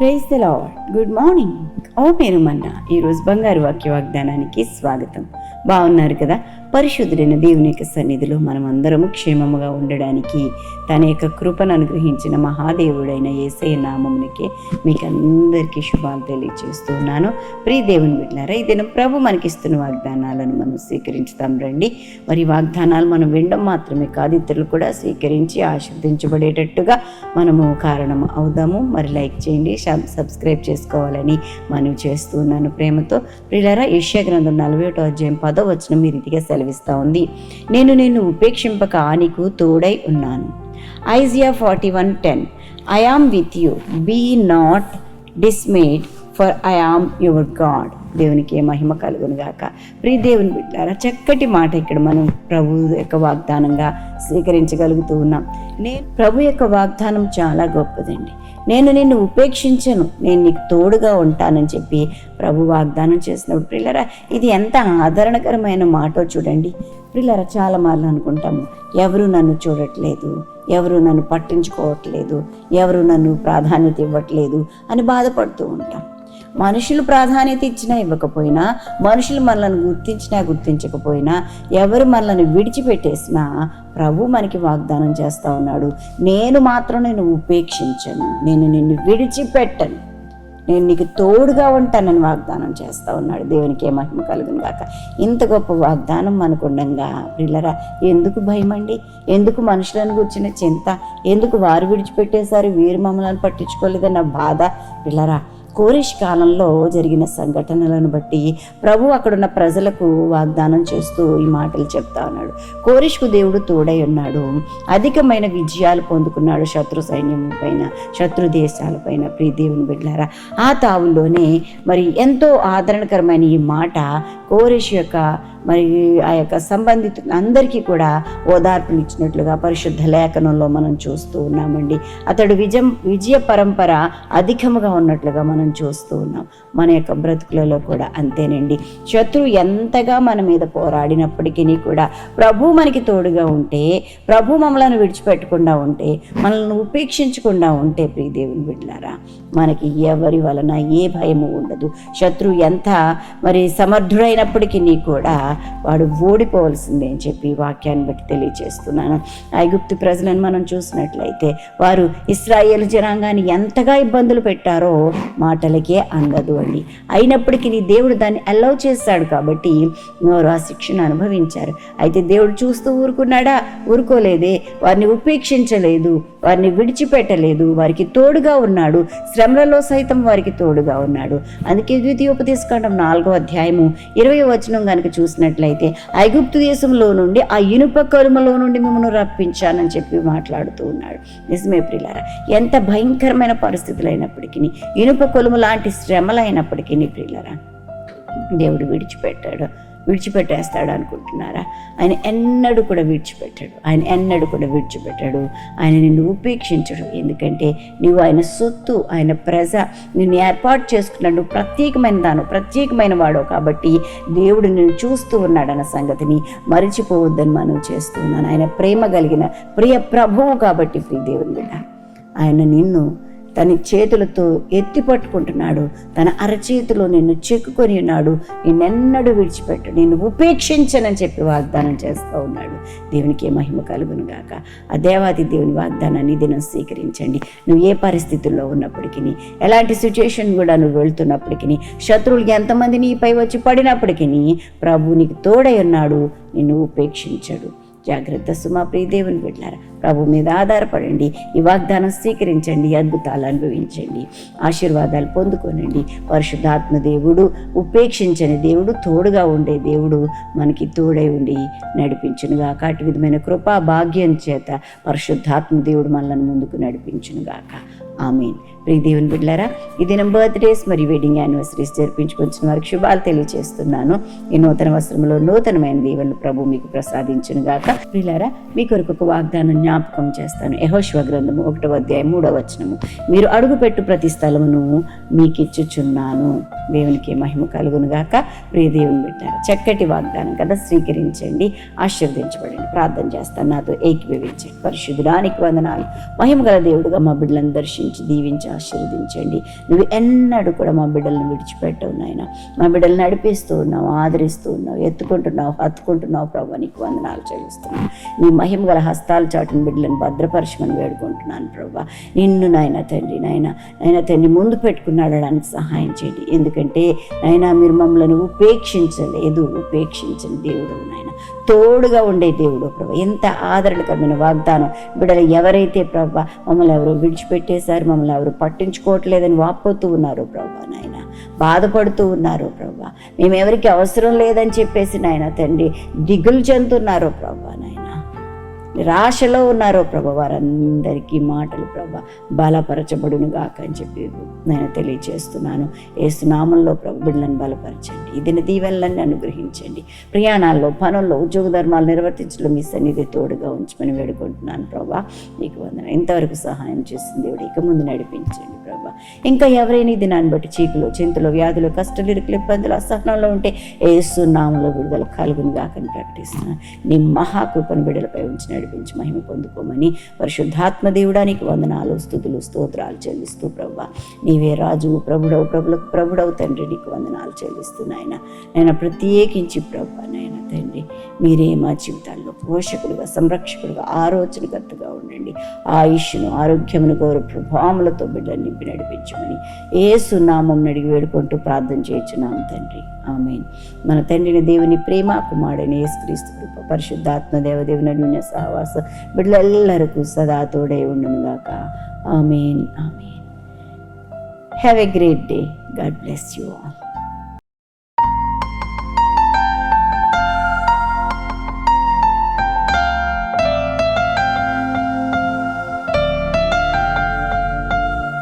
praise the lord. Good morning. ఓ పేరు మన్నా ఈరోజు బంగారు వాక్య వాగ్దానానికి స్వాగతం. బాగున్నారు కదా? పరిశుద్ధుడైన దేవుని యొక్క సన్నిధిలో మనం అందరము క్షేమముగా ఉండడానికి తన యొక్క కృపను అనుగ్రహించిన మహాదేవుడైన ఏసే నామమునికే మీకు అందరికీ శుభాలు తెలియజేస్తూ ఉన్నాను. ప్రియ దేవుని బిడ్డారా ఈ దినం ప్రభు మనకిస్తున్న వాగ్దానాలను మనం స్వీకరించుతాం. రండి. మరి వాగ్దానాలు మనం వినడం మాత్రమే కాదు ఇతరులు కూడా స్వీకరించి ఆశీర్దించబడేటట్టుగా మనము కారణం అవుదాము. మరి లైక్ చేయండి సబ్- సబ్స్క్రైబ్ చేసుకోవాలని మనం చేస్తున్నాను ప్రేమతో. ప్రియులారా ఏషియా గ్రంథం నలభై ఒకటో అధ్యాయం పదో వచ్చిన మీ రీతిగా సెలవిస్తా ఉంది. నేను నిన్ను ఉపేక్షింపక నీకు తోడై ఉన్నాను. Isaiah forty one ten. I am with you. Be not dismayed for I am your God. దేవునికి ఏ మహిమ కలుగును గాక. ప్రియ దేవుని బిడ్డారా చక్కటి మాట ఇక్కడ మనం ప్రభు యొక్క వాగ్దానంగా స్వీకరించగలుగుతూ ఉన్నాం. నేను ప్రభు యొక్క వాగ్దానం చాలా గొప్పదండి. నేను నిన్ను ఉపేక్షించను నేను నీకు తోడుగా ఉంటానని చెప్పి ప్రభు వాగ్దానం చేసినప్పుడు ప్రిల్లరా ఇది ఎంత ఆదరణకరమైన మాటో చూడండి. ప్రిల్లరా చాలా మార్లు అనుకుంటాము ఎవరు నన్ను చూడట్లేదు ఎవరు నన్ను పట్టించుకోవట్లేదు ఎవరు నన్ను ప్రాధాన్యత ఇవ్వట్లేదు అని బాధపడుతూ ఉంటాం. మనుషులు ప్రాధాన్యత ఇచ్చినా ఇవ్వకపోయినా మనుషులు మనల్ని గుర్తించినా గుర్తించకపోయినా ఎవరు మనల్ని విడిచిపెట్టేసినా ప్రభు మనకి వాగ్దానం చేస్తా ఉన్నాడు. నేను మాత్రం నేను ఉపేక్షించను నేను నిన్ను విడిచిపెట్టను నేను నీకు తోడుగా ఉంటానని వాగ్దానం చేస్తా ఉన్నాడు. దేవునికి ఏ మహిమ కలుగును కాక ఇంత గొప్ప వాగ్దానం మనకు ఉండంగా పిల్లరా ఎందుకు భయం అండి? ఎందుకు మనుషులను కూర్చిన చింత? ఎందుకు వారు విడిచిపెట్టేశారు? వీరు మమ్మల్ని పట్టించుకోలేదన్న బాధ? పిల్లరా కోరిష్ కాలంలో జరిగిన సంఘటనలను బట్టి ప్రభు అక్కడున్న ప్రజలకు వాగ్దానం చేస్తూ ఈ మాటలు చెప్తా ఉన్నాడు. కోరిష్కు దేవుడు తోడై ఉన్నాడు. అధికమైన విజయాలు పొందుకున్నాడు శత్రు సైన్యం పైన శత్రు దేశాలపైన ప్రీ దేవుని బిడ్డారా ఆ తావుల్లోనే మరి ఎంతో ఆదరణకరమైన ఈ మాట కోరిష్ యొక్క మరి ఆ యొక్క సంబంధితులు అందరికీ కూడా ఓదార్పులు ఇచ్చినట్లుగా పరిశుద్ధ లేఖనంలో మనం చూస్తూ ఉన్నామండి. అతడు విజయం విజయ పరంపర అధికముగా ఉన్నట్లుగా మనం చూస్తూ ఉన్నాం. మన యొక్క బ్రతుకులలో కూడా అంతేనండి. శత్రువు ఎంతగా మన మీద పోరాడినప్పటికీ కూడా ప్రభు మనకి తోడుగా ఉంటే ప్రభు మమ్మలను విడిచిపెట్టకుండా ఉంటే మనల్ని ఉపేక్షించకుండా ఉంటే ప్రియ దేవుని మనకి ఎవరి వలన ఏ భయము ఉండదు. శత్రువు ఎంత మరి సమర్థుడైనప్పటికీ కూడా వాడు ఓడిపోవలసిందే అని చెప్పి వాక్యాన్ని బట్టి తెలియజేస్తున్నాను. ఐగుప్తు ప్రజలను మనం చూసినట్లయితే వారు ఇస్రాయేల్ జనాంగాన్ని ఎంతగా ఇబ్బందులు పెట్టారో మాటలకే అందదు అండి. అయినప్పటికీ నీ దేవుడు దాన్ని అలౌ చేశాడు కాబట్టి వారు ఆ శిక్షను అనుభవించారు. అయితే దేవుడు చూస్తూ ఊరుకున్నాడా? ఊరుకోలేదే. వారిని ఉపేక్షించలేదు. వారిని విడిచిపెట్టలేదు. వారికి తోడుగా ఉన్నాడు. శ్రమలలో సైతం వారికి తోడుగా ఉన్నాడు. అందుకే ద్వితీయోపదేశకాండం నాలుగో అధ్యాయము ఇరవై వచనం కనుక చూసినట్లయితే ఐగుప్తు దేశంలో నుండి ఆ ఇనుప కరుమలో నుండి మిమ్మల్ని రప్పించానని చెప్పి మాట్లాడుతూ ఉన్నాడు. నిజమే ప్రియులారా ఎంత భయంకరమైన పరిస్థితులు అయినప్పటికీ ఇనుప కొలుము లాంటి శ్రమలైనప్పటికీ ప్రియులరా దేవుడు విడిచిపెట్టాడు. విడిచిపెట్టేస్తాడు అనుకుంటున్నారా? ఆయన ఎన్నడూ కూడా విడిచిపెట్టాడు. ఆయన ఎన్నడూ కూడా విడిచిపెట్టాడు. ఆయన నిన్ను ఉపేక్షించడు. ఎందుకంటే నువ్వు ఆయన సొత్తు ఆయన ప్రజ. నిన్ను ఏర్పాటు చేసుకున్నాడు. ప్రత్యేకమైన దాను ప్రత్యేకమైన వాడు కాబట్టి దేవుడు నిన్ను చూస్తూ ఉన్నాడన్న సంగతిని మరిచిపోవద్దని మనం చేస్తూ ఉన్నాను ఆయన ప్రేమ కలిగిన ప్రియ ప్రభువు కాబట్టి ప్రియ దేవుని బిడ్డ. ఆయన నిన్ను తన చేతులతో ఎత్తి పట్టుకుంటున్నాడు. తన అరచేతిలో నిన్ను చెక్కుకొని ఉన్నాడు. నిన్నెన్నడూ విడిచిపెట్టు. నేను ఉపేక్షించనని చెప్పి వాగ్దానం చేస్తూ ఉన్నాడు. దేవునికి ఏ మహిమ కలుగును గాక. ఆ దేవాది దేవుని వాగ్దానాన్ని దినం స్వీకరించండి. నువ్వు ఏ పరిస్థితుల్లో ఉన్నప్పటికీ ఎలాంటి సిచ్యుయేషన్ కూడా నువ్వు వెళ్తున్నప్పటికీ శత్రువులు ఎంతమంది నీపై వచ్చి పడినప్పటికీ ప్రభు నీకు తోడై ఉన్నాడు. నిన్ను ఉపేక్షించడు. జాగ్రత్త సుమా ప్రియదేవుని బిడ్డారా ప్రభు మీద ఆధారపడండి ఈ వాగ్దానం స్వీకరించండి అద్భుతాలు అనుభవించండి ఆశీర్వాదాలు పొందుకోనండి. పరిశుద్ధాత్మ దేవుడు ఉపేక్షించని దేవుడు తోడుగా ఉండే దేవుడు మనకి తోడై ఉండి నడిపించునుగా కాటి విధమైన కృపా భాగ్యం చేత పరిశుద్ధాత్మ దేవుడు మనల్ని ముందుకు నడిపించునుగాక. ఆమెన్. ప్రియ దేవుని బిడ్డారా ఈ దినం బర్త్డేస్ మరియు వెడ్డింగ్ యానివర్సరీస్ జరిపించుకొచ్చిన వారికి శుభాలు తెలియజేస్తున్నాను. ఈ నూతన వస్త్రంలో నూతనమైన దీవెనలు ప్రభు మీకు ప్రసాదించును గాక. ప్రియులారా మీ కొరకు ఒక వాగ్దానం జ్ఞాపకం చేస్తాను. యహోశివ గ్రంథము ఒకటో అధ్యాయం మూడవ వచనము. మీరు అడుగుపెట్టు ప్రతి స్థలమును మీకు ఇచ్చుచున్నాను దేవునికి మహిమ కలుగును గాక. ప్రియ దేవుని బిడ్డారా చక్కటి వాగ్దానం కదా స్వీకరించండి ఆశీర్వదించబడండి. ప్రార్థన చేస్తాను నాతో ఏకీభవించండి. పరిశుద్ధుడానికి వందనాలు. మహిమ గల దేవుడుగా మా బిడ్డలను దర్శించి దీవించి ఆశీర్వదించండి. నువ్వు ఎన్నడూ కూడా మా బిడ్డలను విడిచిపెట్టవు నాయన. మా బిడ్డలు నడిపిస్తూ ఉన్నావు ఆదరిస్తూ ఉన్నావు ఎత్తుకుంటున్నావు హత్తుకుంటున్నావు ప్రభు. నీకు వందనాలు చెల్లిస్తున్నావు నీ మహిమ గల హస్తాలు చాటున బిడ్డలను భద్రపరచమని వేడుకుంటున్నాను ప్రభు. నిన్ను నాయన తండ్రి నాయన నాయన తండ్రి ముందు పెట్టుకుని నడడానికి సహాయం చేయండి. ఎందుకంటే నాయన మీరు మమ్మల్ని ఉపేక్షించలేదు. ఉపేక్షించని దేవుడు నాయన. తోడుగా ఉండే దేవుడు ప్రభు. ఎంత ఆదరణకరమైన వాగ్దానం. బిడ్డలు ఎవరైతే ప్రభా మమ్మల్ని ఎవరు విడిచిపెట్టేశారు మమ్మల్ని ఎవరు పట్టించుకోవట్లేదని వాపోతూ ఉన్నారు ప్రభా నాయన. బాధపడుతూ ఉన్నారు ప్రభా. మేము ఎవరికి అవసరం లేదని చెప్పేసి నాయన తండ్రి దిగులు చెందుతున్నారో ప్రభా నాయన. నిరాశలో ఉన్నారో ప్రభా వారందరికీ మాటలు ప్రభా. బలపరచబడును గాక అని చెప్పి నేను తెలియచేస్తున్నాను సునామంలో ప్రభు బిడ్డలను బలపరచండి. ఇది దీవెనలన్నీ అనుగ్రహించండి. ప్రయాణాల్లో పనుల్లో ఉద్యోగ ధర్మాలు నిర్వర్తించడం మీ సన్నిధి తోడుగా ఉంచమని వేడుకుంటున్నాను ప్రభా. నీకు వందన ఇంతవరకు సహాయం చేసింది దేవుడు ఇక ముందు నడిపించండి ప్రభా. ఇంకా ఎవరైనా ఈ దినాన్ని బట్టి చీకులు చింతలు వ్యాధులు కష్టాలు ఇరుకులు ఇబ్బందులు అసహనంలో ఉంటే ఏసునామంలో విడుదల కలుగును గాకని ప్రకటిస్తున్నాను నీ మహాకృపను బిడ్డలపై ఉంచి నడిపించి మహిమ పొందుకోమని పరిశుద్ధాత్మ దేవుడానికి వందనాలు స్థుతులు స్తోత్రాలు చెల్లిస్తూ ప్రభా. నీవే రాజు ప్రభుడవు ప్రభులకు ప్రభుడవు తండ్రి నీకు వందనాలు చెల్లిస్తున్నాయి. నాయన. నేను ప్రత్యేకించి ప్రభా నాయన తండ్రి మీరే మా జీవితాల్లో పోషకుడుగా సంరక్షకుడుగా ఆలోచనకర్తగా ఉండండి. ఆయుష్ను ఆరోగ్యమును గౌరవ ప్రభావములతో బిడ్డలు నింపి నడిపించమని ఏసు నామం అడిగి వేడుకుంటూ ప్రార్థన చేయించున్నాం తండ్రి. ఆమె మన తండ్రిని దేవుని ప్రేమ కుమారుడైన యేసుక్రీస్తు కృప పరిశుద్ధాత్మ దేవదేవుని అన్యోన్య సహవాస బిడ్డలెల్లరకు సదా తోడే ఉండునుగాక. Amen. Amen. Have a great day God bless you all